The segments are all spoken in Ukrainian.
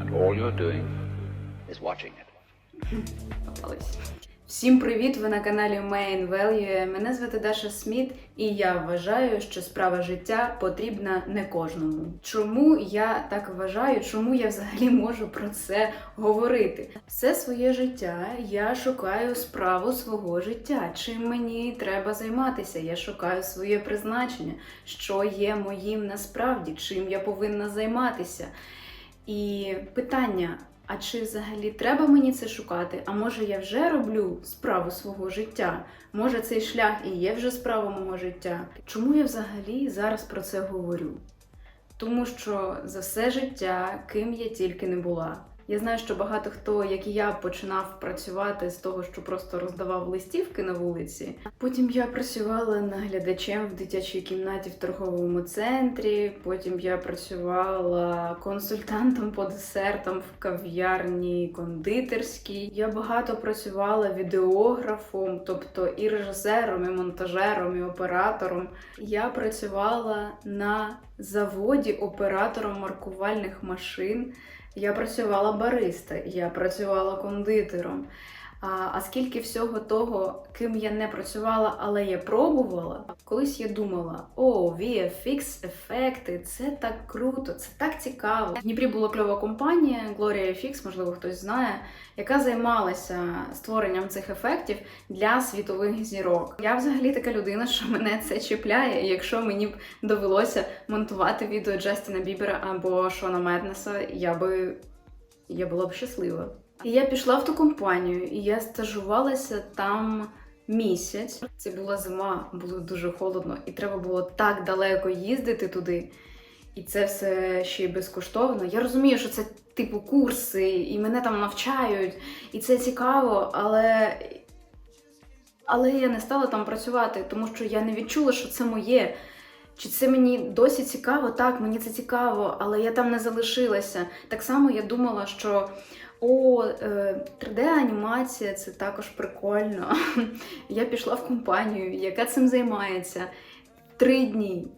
And all you're doing is watching it. Попались. Всім привіт! Ви на каналі Main Value. Мене звати Даша Сміт, і я вважаю, що справа життя потрібна не кожному. Чому я так вважаю? Чому я взагалі можу про це говорити? Все своє життя я шукаю справу свого життя. Чим мені треба займатися? Я шукаю своє призначення, що є моїм насправді, чим я повинна займатися. І питання: а чи взагалі треба мені це шукати? А може я вже роблю справу свого життя? Може цей шлях і є вже справа мого життя? Чому я взагалі зараз про це говорю? Тому що за все життя, ким я тільки не була. Я знаю, що багато хто, як і я, починав працювати з того, що просто роздавав листівки на вулиці. Потім я працювала наглядачем в дитячій кімнаті в торговому центрі. Потім я працювала консультантом по десертам в кав'ярні кондитерській. Я багато працювала відеографом, тобто і режисером, і монтажером, і оператором. Я працювала на заводі оператором маркувальних машин. Я працювала бариста, я працювала кондитером. А, скільки всього того, ким я не працювала, але я пробувала, колись я думала: о, VFX, ефекти, це так круто, це так цікаво. В Дніпрі була кльова компанія Gloria FX, можливо, хтось знає, яка займалася створенням цих ефектів для світових зірок. Я взагалі така людина, що мене це чіпляє. Якщо мені б довелося монтувати відео Джастіна Бібера або Шона Меднеса, я би я була б щаслива. І я пішла в ту компанію, і я стажувалася там місяць. Це була зима, було дуже холодно, і треба було так далеко їздити туди. І це все ще й безкоштовно. Я розумію, що це типу курси, і мене там навчають, і це цікаво, але. Але я не стала там працювати, тому що я не відчула, що це моє. Чи це мені досі цікаво? Так, мені це цікаво, але я там не залишилася. Так само я думала, що о, 3D-анімація це також прикольно. Я пішла в компанію, яка цим займається. Три дні.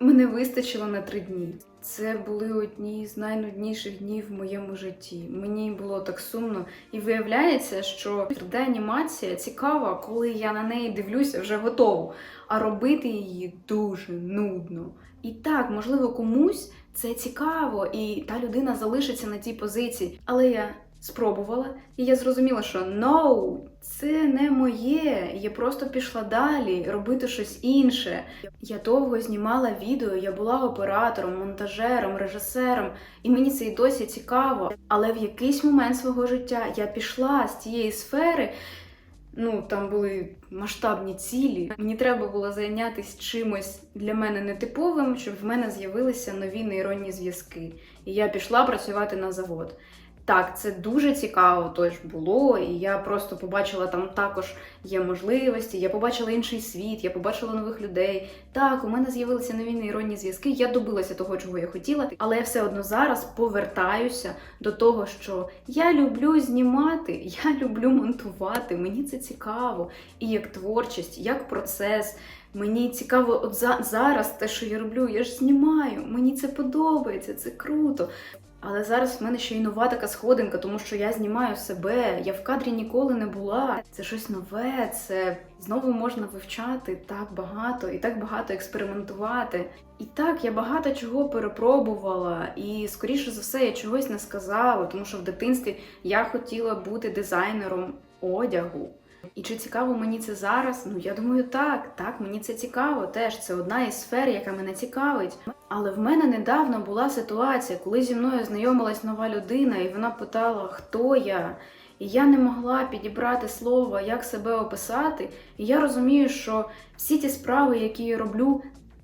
Мене вистачило на три дні. Це були одні з найнудніших днів в моєму житті. Мені було так сумно. І виявляється, що 3D-анімація цікава, коли я на неї дивлюся вже готову. А робити її дуже нудно. І так, можливо, комусь це цікаво, і та людина залишиться на тій позиції. Але я спробувала, і я зрозуміла, що no, це не моє. Я просто пішла далі робити щось інше. Я довго знімала відео, я була оператором, монтажером, режисером, і мені це і досі цікаво. Але в якийсь момент свого життя я пішла з тієї сфери. Ну, там були масштабні цілі. Мені треба було зайнятися чимось для мене нетиповим, щоб в мене з'явилися нові нейронні зв'язки. І я пішла працювати на завод. Так, це дуже цікаво тож було, і я просто побачила там також є можливості, я побачила інший світ, я побачила нових людей. Так, у мене з'явилися нові нейронні зв'язки, я добилася того, чого я хотіла, але я все одно зараз повертаюся до того, що я люблю знімати, я люблю монтувати, мені це цікаво. І як творчість, як процес. Мені цікаво, от за, зараз те, що я роблю, я ж знімаю, мені це подобається, це круто. Але зараз в мене ще й нова така сходинка, тому що я знімаю себе, я в кадрі ніколи не була. Це щось нове, це знову можна вивчати так багато і так багато експериментувати. І так, я багато чого перепробувала, і скоріше за все я чогось не сказала, тому що в дитинстві я хотіла бути дизайнером одягу. І чи цікаво мені це зараз? Ну я думаю, так, так, мені це цікаво. Теж це одна із сфер, яка мене цікавить. Але в мене недавно була ситуація, коли зі мною знайомилась нова людина, і вона питала, хто я. І я не могла підібрати слово, як себе описати. І я розумію, що всі ті справи, які я роблю,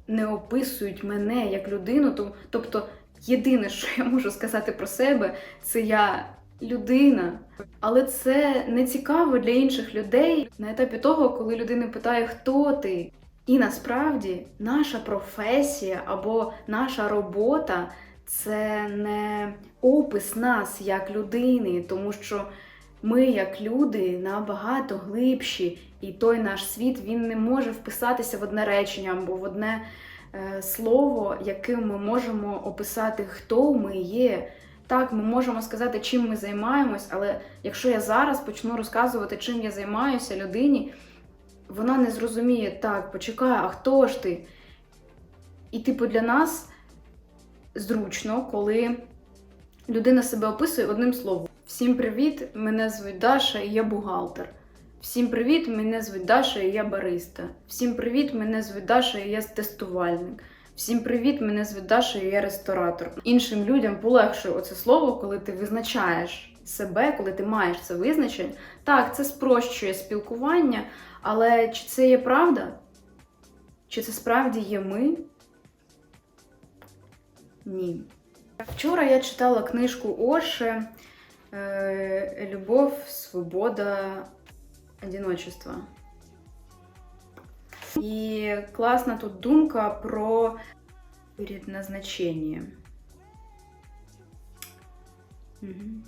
не описують мене як людину. Тобто, єдине, що я можу сказати про себе, це я людина. Але це не цікаво для інших людей на етапі того, коли людина питає, хто ти. І насправді наша професія або наша робота це не опис нас як людини, тому що ми, як люди, набагато глибші, і той наш світ він не може вписатися в одне речення або в одне е, слово, яким ми можемо описати, хто ми є. Так, ми можемо сказати, чим ми займаємось, але якщо я зараз почну розказувати, чим я займаюся людині, вона не зрозуміє, так, почекай, а хто ж ти? І, типу, для нас зручно, коли людина себе описує одним словом. Всім привіт! Мене звуть Даша і я бухгалтер. Всім привіт! Мене звуть Даша і я бариста. Всім привіт! Мене звуть Даша і я тестувальник. Всім привіт! Мене звуть Даша і я ресторатор. Іншим людям полегшує оце слово, коли ти визначаєш себе, коли ти маєш це визначення. Так, це спрощує спілкування, але чи це є правда? Чи це справді є ми? Ні. Вчора я читала книжку Оше е, Любов, свобода, одиночество. І класна тут думка про предназначення. Мгм.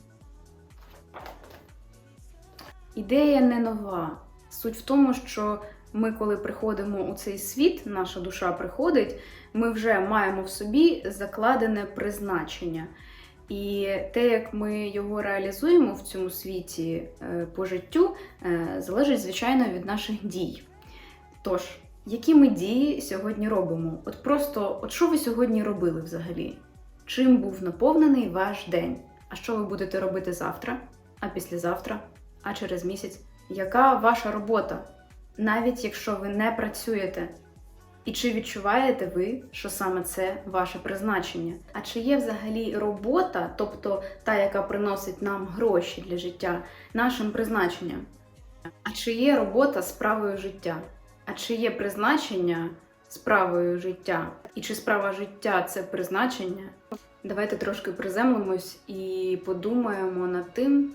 Ідея не нова. Суть в тому, що ми, коли приходимо у цей світ, наша душа приходить, ми вже маємо в собі закладене призначення. І те, як ми його реалізуємо в цьому світі е, по життю, е, залежить, звичайно, від наших дій. Тож, які ми дії сьогодні робимо? От просто, от що ви сьогодні робили взагалі? Чим був наповнений ваш день? А що ви будете робити завтра, а післязавтра, а через місяць? Яка ваша робота? Навіть якщо ви не працюєте, і чи відчуваєте ви, що саме це ваше призначення? А чи є взагалі робота, тобто та, яка приносить нам гроші для життя, нашим призначенням? А чи є робота справою життя? А чи є призначення справою життя? І чи справа життя це призначення? Давайте трошки приземлимось і подумаємо над тим,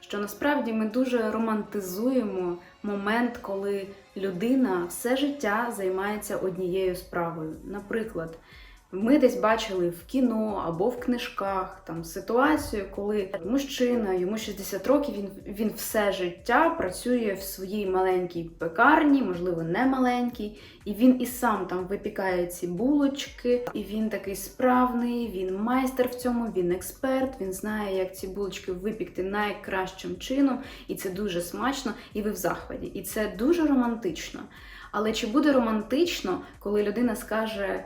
що насправді ми дуже романтизуємо момент, коли людина все життя займається однією справою. Наприклад, ми десь бачили в кіно або в книжках там ситуацію, коли мужчина, йому 60 років, він, він все життя працює в своїй маленькій пекарні, можливо, не маленькій, і він і сам там випікає ці булочки, і він такий справний, він майстер в цьому, він експерт, він знає, як ці булочки випікти найкращим чином, і це дуже смачно, і ви в захваті. І це дуже романтично. Але чи буде романтично, коли людина скаже: «Е,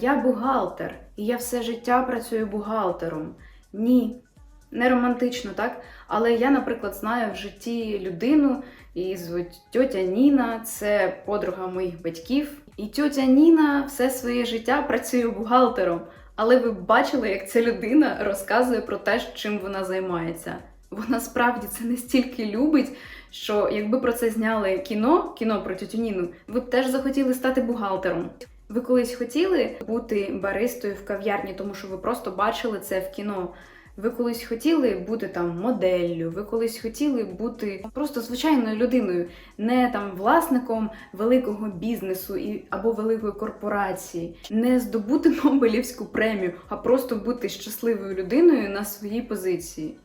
Я бухгалтер, і я все життя працюю бухгалтером? Ні, не романтично, так? Але я, наприклад, знаю в житті людину, її звуть тьотя Ніна, це подруга моїх батьків. І тьотя Ніна все своє життя працює бухгалтером. Але ви бачили, як ця людина розказує про те, чим вона займається. Вона справді це настільки любить, що якби про це зняли кіно, кіно про тьотю Ніну, ви б теж захотіли стати бухгалтером. Ви колись хотіли бути баристою в кав'ярні, тому що ви просто бачили це в кіно. Ви колись хотіли бути там моделлю, ви колись хотіли бути просто звичайною людиною, не там власником великого бізнесу і або великої корпорації, не здобути Нобелівську премію, а просто бути щасливою людиною на своїй позиції.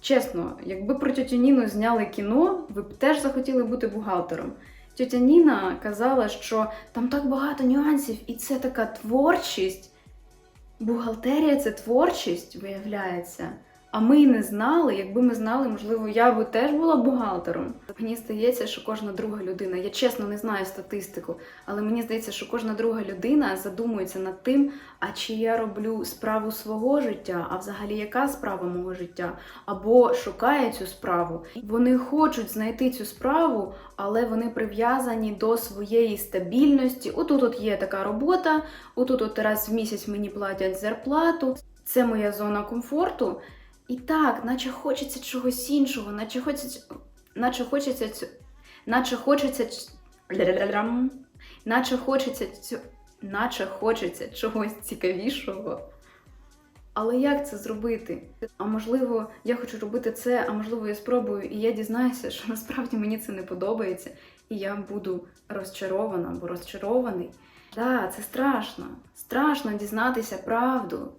Чесно, якби про тьотю Ніну зняли кіно, ви б теж захотіли бути бухгалтером. Тьотя Ніна казала, що там так багато нюансів, і це така творчість. Бухгалтерія це творчість, виявляється. А ми й не знали, якби ми знали, можливо, я би теж була бухгалтером. Мені здається, що кожна друга людина, я чесно не знаю статистику, але мені здається, що кожна друга людина задумується над тим, а чи я роблю справу свого життя, а взагалі яка справа мого життя, або шукає цю справу. Вони хочуть знайти цю справу, але вони прив'язані до своєї стабільності. Отут от є така робота, отут от раз в місяць мені платять зарплату. Це моя зона комфорту. І так, наче хочеться чогось іншого, наче хочеться, наче хочеться, наче хочеться, наче хочеться, цю- наче хочеться чогось цікавішого. Але як це зробити? А можливо, я хочу робити це, а можливо, я спробую, і я дізнаюся, що насправді мені це не подобається, і я буду розчарована або розчарований. Так, це страшно. Страшно дізнатися правду.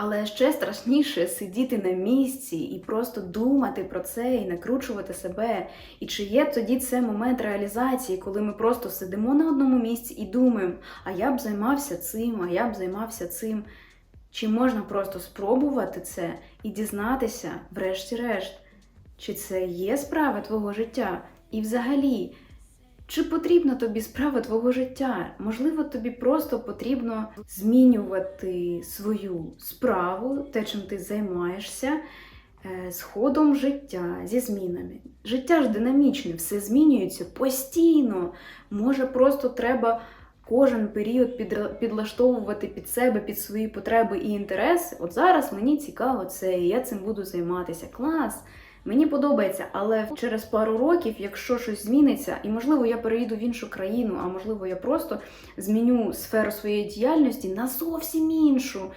Але ще страшніше сидіти на місці і просто думати про це і накручувати себе. І чи є тоді це момент реалізації, коли ми просто сидимо на одному місці і думаємо, а я б займався цим, а я б займався цим. Чи можна просто спробувати це і дізнатися, врешті-решт, чи це є справа твого життя? І взагалі, чи потрібна тобі справа твого життя? Можливо, тобі просто потрібно змінювати свою справу, те, чим ти займаєшся, е, з ходом життя, зі змінами. Життя ж динамічне, все змінюється постійно. Може, просто треба кожен період підлаштовувати під себе, під свої потреби і інтереси. От зараз мені цікаво це, і я цим буду займатися. Клас! Мені подобається, але через пару років, якщо щось зміниться, і можливо я переїду в іншу країну, а можливо я просто зміню сферу своєї діяльності на зовсім іншу.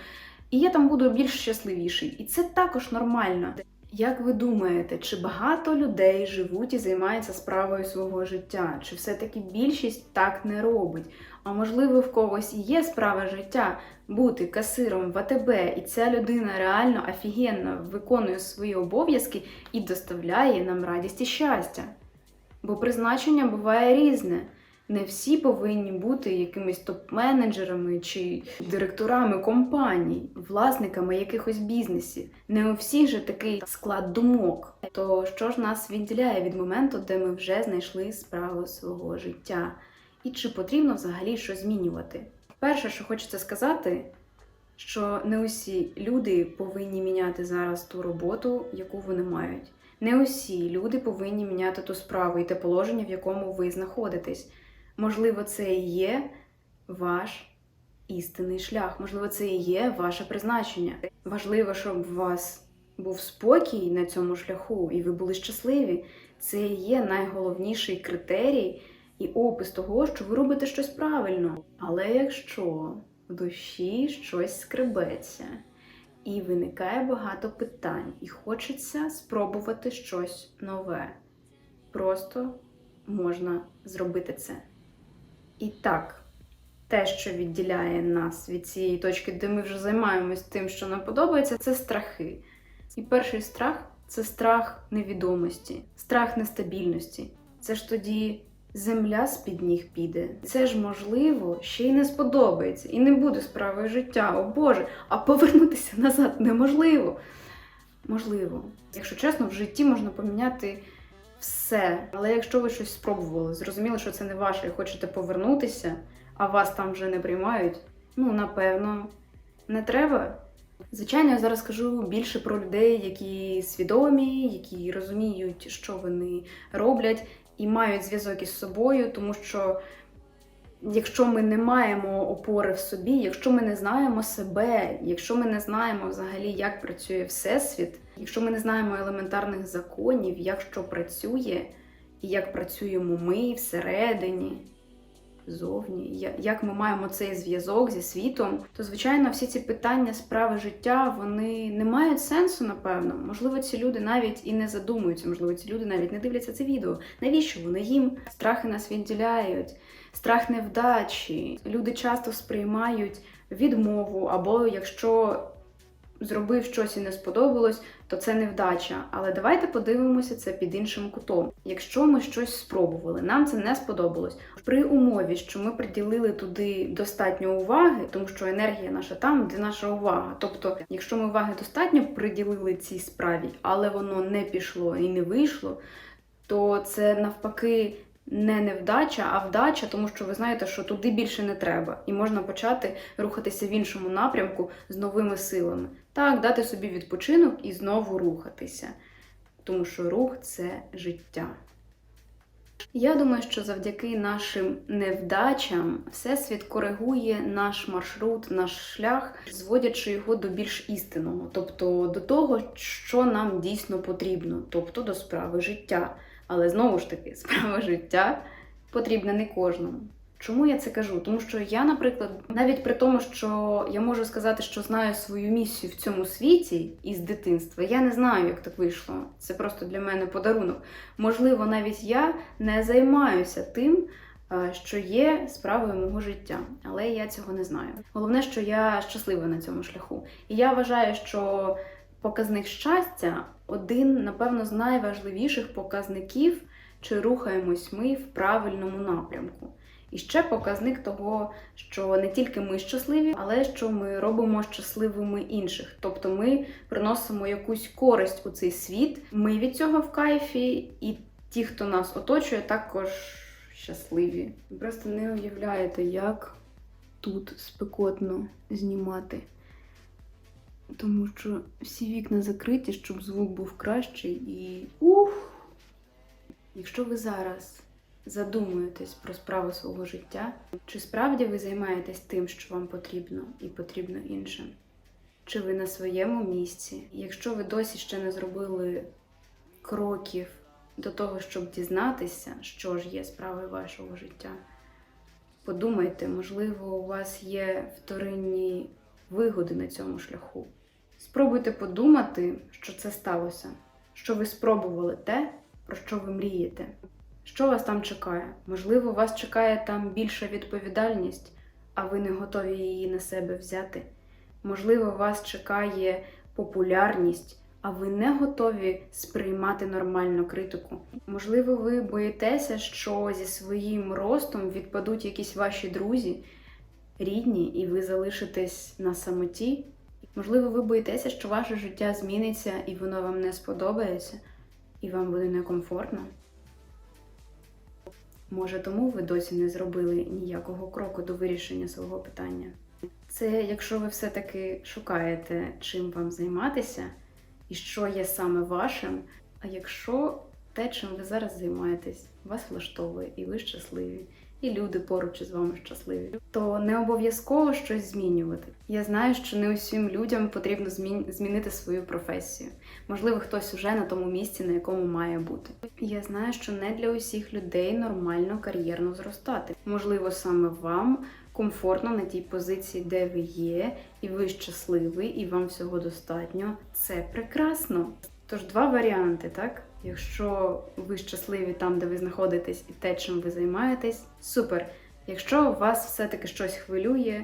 І я там буду більш щасливіший. І це також нормально. Як ви думаєте, чи багато людей живуть і займаються справою свого життя? Чи все-таки більшість так не робить? А можливо, в когось є справа життя бути касиром в АТБ, і ця людина реально офігенно виконує свої обов'язки і доставляє нам радість і щастя. Бо призначення буває різне. Не всі повинні бути якимись топ-менеджерами чи директорами компаній, власниками якихось бізнесів. Не у всіх же такий склад думок. То що ж нас відділяє від моменту, де ми вже знайшли справу свого життя? І чи потрібно взагалі щось змінювати? Перше, що хочеться сказати, що не усі люди повинні міняти зараз ту роботу, яку вони мають. Не усі люди повинні міняти ту справу і те положення, в якому ви знаходитесь. Можливо, це і є ваш істинний шлях, можливо, це і є ваше призначення. Важливо, щоб у вас був спокій на цьому шляху, і ви були щасливі. Це і є найголовніший критерій і опис того, що ви робите щось правильно. Але якщо в душі щось скребеться, і виникає багато питань, і хочеться спробувати щось нове, просто можна зробити це. І так, те, що відділяє нас від цієї точки, де ми вже займаємось тим, що нам подобається, це страхи. І перший страх це страх невідомості, страх нестабільності. Це ж тоді земля з-під ніг піде. Це ж можливо ще й не сподобається, і не буде справою життя. О Боже, а повернутися назад неможливо. Можливо, якщо чесно, в житті можна поміняти все. Але якщо ви щось спробували, зрозуміли, що це не ваше, і хочете повернутися, а вас там вже не приймають, ну напевно, не треба. Звичайно, я зараз кажу більше про людей, які свідомі, які розуміють, що вони роблять, і мають зв'язок із собою, тому що якщо ми не маємо опори в собі, якщо ми не знаємо себе, якщо ми не знаємо взагалі, як працює Всесвіт, якщо ми не знаємо елементарних законів, як що працює, і як працюємо ми всередині, зовні, як ми маємо цей зв'язок зі світом, то звичайно всі ці питання справи життя вони не мають сенсу, напевно. Можливо, ці люди навіть і не задумуються, можливо, ці люди навіть не дивляться це відео. Навіщо воно їм? Страхи нас відділяють, страх невдачі. Люди часто сприймають відмову, або якщо зробив щось і не сподобалось, то це невдача. Але давайте подивимося це під іншим кутом. Якщо ми щось спробували, нам це не сподобалось. При умові, що ми приділили туди достатньо уваги, тому що енергія наша там, де наша увага. Тобто, якщо ми уваги достатньо приділили цій справі, але воно не пішло і не вийшло, то це навпаки. Не невдача, а вдача, тому що ви знаєте, що туди більше не треба, і можна почати рухатися в іншому напрямку з новими силами. Так, дати собі відпочинок і знову рухатися, тому що рух це життя. Я думаю, що завдяки нашим невдачам Всесвіт коригує наш маршрут, наш шлях, зводячи його до більш істинного, тобто до того, що нам дійсно потрібно, тобто до справи життя. Але знову ж таки, справа життя потрібна не кожному. Чому я це кажу? Тому що я, наприклад, навіть при тому, що я можу сказати, що знаю свою місію в цьому світі із дитинства, я не знаю, як так вийшло. Це просто для мене подарунок. Можливо, навіть я не займаюся тим, е, що є справою мого життя, але я цього не знаю. Головне, що я щаслива на цьому шляху. І я вважаю, що показник щастя один, напевно, з найважливіших показників, чи рухаємось ми в правильному напрямку. І ще показник того, що не тільки ми щасливі, але що ми робимо щасливими інших. Тобто ми приносимо якусь користь у цей світ. Ми від цього в кайфі, і ті, хто нас оточує, також щасливі. Ви просто не уявляєте, як тут спекотно знімати. Тому що всі вікна закриті, щоб звук був кращий і ух! Якщо ви зараз задумуєтесь про справу свого життя, чи справді ви займаєтесь тим, що вам потрібно і потрібно іншим? Чи ви на своєму місці? Якщо ви досі ще не зробили кроків до того, щоб дізнатися, що ж є справою вашого життя, подумайте, можливо, у вас є вторинні вигоди на цьому шляху. Спробуйте подумати, що це сталося, що ви спробували те, про що ви мрієте. Що вас там чекає? Можливо, вас чекає там більша відповідальність, а ви не готові її на себе взяти. Можливо, вас чекає популярність, а ви не готові сприймати нормальну критику. Можливо, ви боїтеся, що зі своїм ростом відпадуть якісь ваші друзі, рідні, і ви залишитесь на самоті. Можливо, ви боїтеся, що ваше життя зміниться і воно вам не сподобається, і вам буде некомфортно. Може, тому ви досі не зробили ніякого кроку до вирішення свого питання. Це якщо ви все-таки шукаєте, чим вам займатися і що є саме вашим. А якщо те, чим ви зараз займаєтесь, вас влаштовує і ви щасливі, і люди поруч із вами щасливі, то не обов'язково щось змінювати. Я знаю, що не усім людям потрібно змін... змінити свою професію. Можливо, хтось уже на тому місці, на якому має бути. Я знаю, що не для усіх людей нормально кар'єрно зростати. Можливо, саме вам комфортно на тій позиції, де ви є, і ви щасливий, і вам всього достатньо. Це прекрасно. Тож два варіанти, так? Якщо ви щасливі там, де ви знаходитесь, і те, чим ви займаєтесь, супер. Якщо вас все-таки щось хвилює,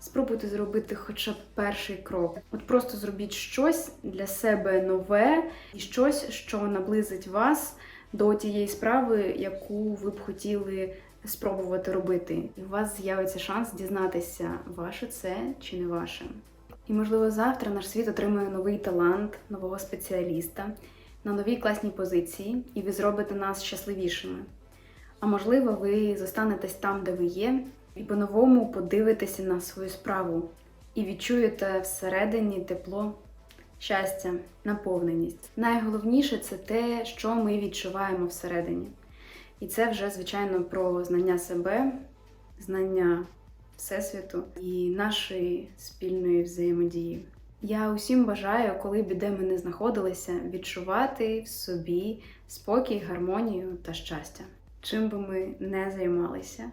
спробуйте зробити хоча б перший крок. От просто зробіть щось для себе нове і щось, що наблизить вас до тієї справи, яку ви б хотіли спробувати робити. І у вас з'явиться шанс дізнатися, ваше це чи не ваше. І, можливо, завтра наш світ отримує новий талант, нового спеціаліста на новій класній позиції, і ви зробите нас щасливішими. А можливо, ви зостанетесь там, де ви є, і по-новому подивитеся на свою справу і відчуєте всередині тепло, щастя, наповненість. Найголовніше це те, що ми відчуваємо всередині. І це вже, звичайно, про знання себе, знання Всесвіту і нашої спільної взаємодії. Я усім бажаю, коли б де ми не знаходилися, відчувати в собі спокій, гармонію та щастя. Чим би ми не займалися,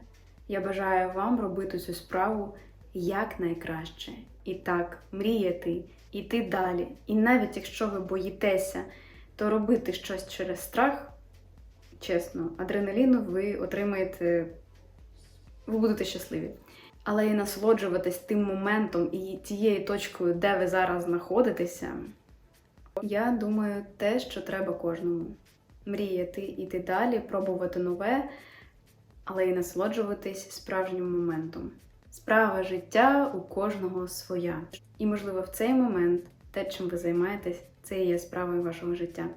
я бажаю вам робити цю справу якнайкраще. І так, мріяти, іти далі. І навіть якщо ви боїтеся, то робити щось через страх, чесно, адреналіну ви отримаєте, ви будете щасливі. Але і насолоджуватись тим моментом і тією точкою, де ви зараз знаходитеся, я думаю, те, що треба кожному. Мріяти, іти далі, пробувати нове, але і насолоджуватись справжнім моментом. Справа життя у кожного своя. І, можливо, в цей момент те, чим ви займаєтесь, це і є справою вашого життя.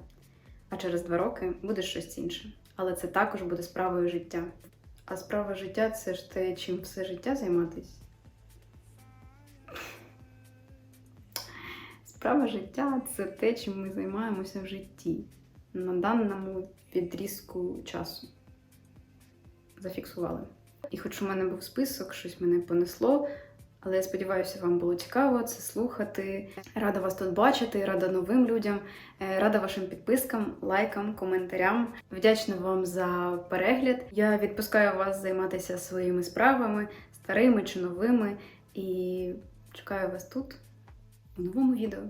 А через два роки буде щось інше. Але це також буде справою життя. А справа життя це ж те, чим все життя займатись. Справа життя це те, чим ми займаємося в житті на даному відрізку часу. Зафіксували. І хоч у мене був список, щось мене понесло, але я сподіваюся, вам було цікаво це слухати. Рада вас тут бачити, рада новим людям, е, рада вашим підпискам, лайкам, коментарям. Вдячна вам за перегляд. Я відпускаю вас займатися своїми справами, старими чи новими, і чекаю вас тут у новому відео.